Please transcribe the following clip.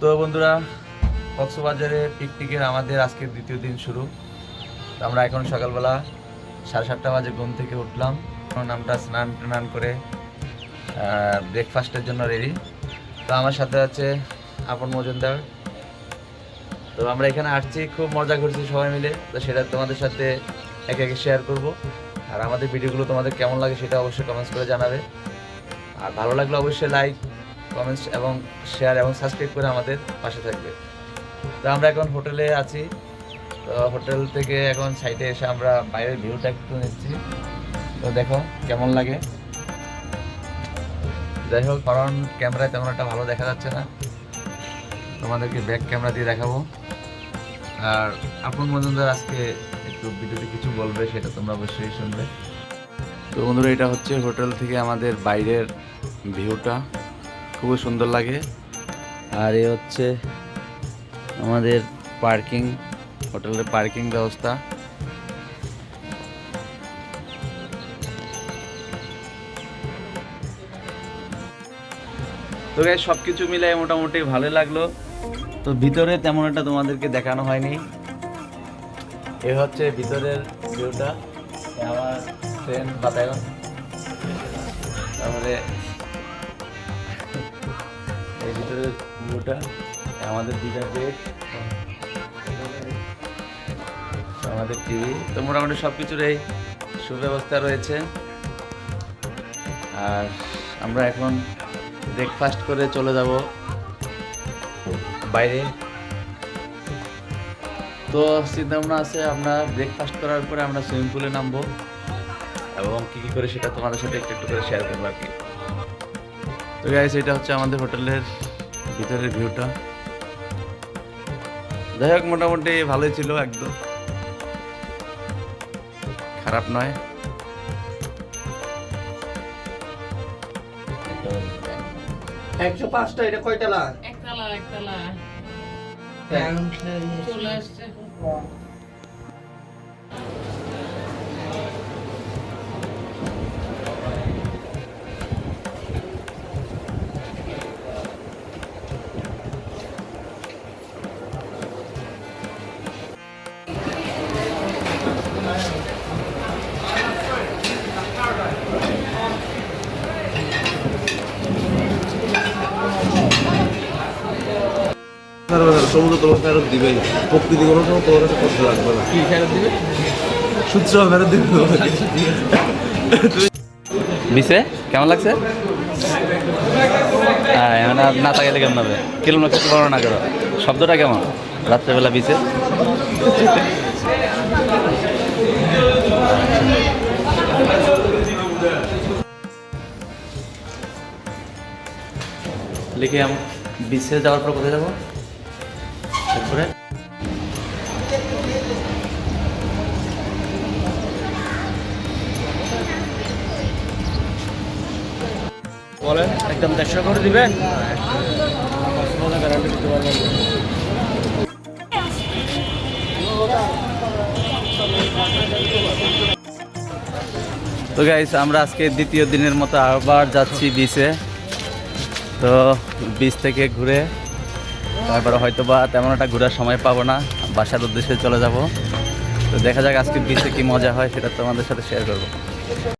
তো বন্ধুরা, কক্সবাজারে পিকনিকের আমাদের আজকের দ্বিতীয় দিন শুরু। আমরা এখন সকালবেলা সাড়ে সাতটা বাজে ঘুম থেকে উঠলাম। আমরা স্নান টান করে ব্রেকফাস্টের জন্য রেডি তো আমার সাথে আছে আপন মজুমদার। তো আমরা এখানে আসছি, খুব মজা করছি সবাই মিলে। তো সেটা তোমাদের সাথে একে একে শেয়ার করব। আর আমাদের ভিডিওগুলো তোমাদের কেমন লাগে সেটা অবশ্যই কমেন্টস করে জানাবে। আর ভালো লাগলে অবশ্যই লাইক কমেন্টস এবং শেয়ার এবং সাবস্ক্রাইব করে আমাদের পাশে থাকবে। তো আমরা এখন হোটেলে আছি। তো হোটেল থেকে এখন সাইডে এসে আমরা বাইরের ভিউটা একটু নিচ্ছি। তো দেখো কেমন লাগে। যাই হোক, কারণ ক্যামেরায় তেমন একটা ভালো দেখা যাচ্ছে না। তোমাদেরকে ব্যাক ক্যামেরা দিয়ে দেখাবো। আর আপন মজুমদার আজকে একটু ভিডিওতে কিছু বলবে, সেটা তোমরা অবশ্যই শুনবে। তো বন্ধুরা, এটা হচ্ছে হোটেল থেকে আমাদের বাইরের ভিউটা খুবই সুন্দর লাগে। আর এ হচ্ছে আমাদের পার্কিং, হোটেলের পার্কিং ব্যবস্থা। তো গাই সব কিছু মিলাই মোটামুটি ভালোই লাগল। তো ভিতরে তেমন একটা তোমাদেরকে দেখানো হয়নি। এ হচ্ছে ভিতরের ভিউটা আমার ফ্রেন্ড বাতায়ন। তারপরে ভিউটা এ আমাদের দুটা বেড আমাদের টিভি তো মোটামুটি সব কিছুর এই সুব্যবস্থা রয়েছে। আর আমরা এখন ব্রেকফাস্ট করে চলে যাব বাইরে। তো চিন্তা ভাবনা আছে, আমরা ব্রেকফাস্ট করার পরে আমরা সুইমিং পুলে নামবো এবং কী কী করে সেটা তোমাদের সাথে একটু একটু করে শেয়ার করব আর কি। তো গাইস এটা হচ্ছে আমাদের হোটেলের ভিতরের ভিউটা যাই হোক মোটামুটি ভালোই ছিল একদম। খারাপ নয়। একশো পাঁচটা এটা কয়টা লাখ একতলা একতলা চলে আসছে। সমুদ্র তোমার ফেরত দিবে প্রকৃতি কোনো সময় তোমার কাছে কষ্ট লাগবে না। কি ফেরত দিবে? সুদ ফেরত দিবে বিছে কেমন লাগছে? হ্যাঁ মানে আর না তাকাইলে কেমন হবে? কিরম লাগছে বর্ণনা করো। শব্দটা কেমন? রাত্রেবেলা বিছে লিখে আম বিছে যাওয়ার পর কোথায় যাব? তারপরে বলেন, একদম দেড়শো করে দিবেন? তো গাইস আমরা আজকে দ্বিতীয় দিনের মতো আবার যাচ্ছি বিচে তো বিচ থেকে ঘুরে তারপরে হয়তো বা তেমন একটা ঘোরার সময় পাবো না। বাসার উদ্দেশ্যে চলে যাব। তো দেখা যাক আজকে বিচে কি মজা হয়, সেটা তোমাদের সাথে শেয়ার করব।